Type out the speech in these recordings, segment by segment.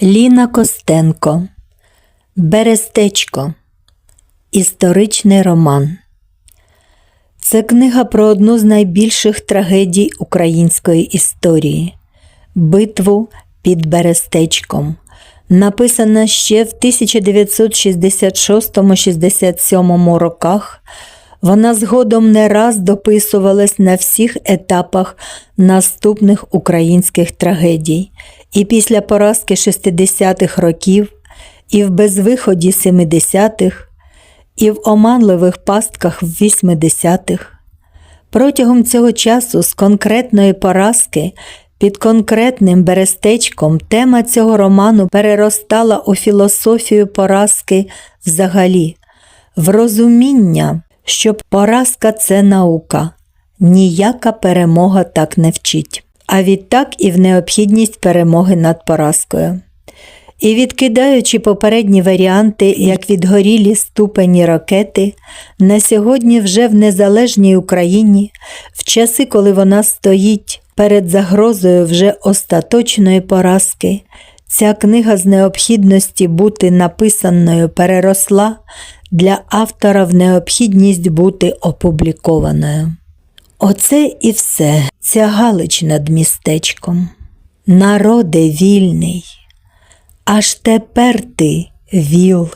Ліна Костенко Берестечко Історичний роман. Це книга про одну з найбільших трагедій української історії Битву під Берестечком. Написана ще в 1966-67 роках. Вона згодом не раз дописувалась на всіх етапах наступних українських трагедій, і після поразки 60-х років, і в безвиході 70-х, і в оманливих пастках 80-х. Протягом цього часу з конкретної поразки під конкретним берестечком тема цього роману переростала у філософію поразки взагалі, в розуміння, що поразка це наука, ніяка перемога так не вчить, а відтак і в необхідність перемоги над поразкою. І відкидаючи попередні варіанти, як відгорілі ступені ракети, на сьогодні вже в незалежній Україні, в часи, коли вона стоїть перед загрозою вже остаточної поразки, ця книга з необхідності бути написаною переросла для автора в необхідність бути опублікованою. Оце і все, ця галич над містечком. Народе вільний. Аж тепер ти віл.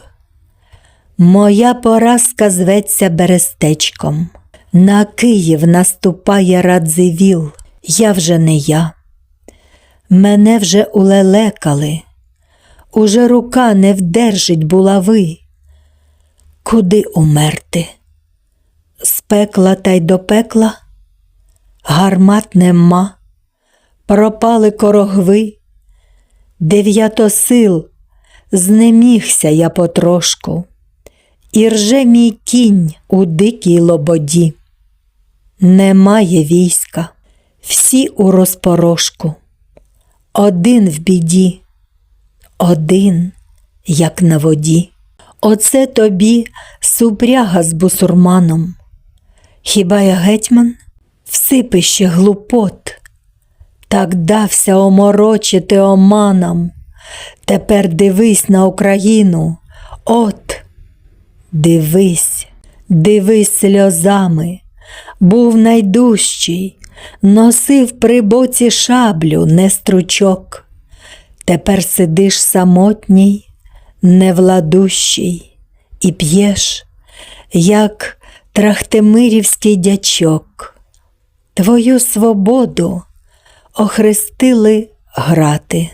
Моя поразка зветься Берестечком. На Київ наступає Радзивіл. Я вже не я. Мене вже улелекали. Уже рука не вдержить булави. Куди умерти? З пекла та й до пекла? Гармат нема, пропали корогви. Дев'ято сил, знемігся я потрошку, і рже мій кінь у дикій лободі. Немає війська, всі у розпорошку, один в біді, один, як на воді. Оце тобі супряга з бусурманом. Хіба я гетьман? Всипище глупот. Так дався оморочити оманам. Тепер дивись на Україну. От, дивись, дивись сльозами. Був найдужчий, носив при боці шаблю, не стручок. Тепер сидиш самотній, невладущий, і п'єш, як трахтемирівський дячок. Твою свободу охрестили грати.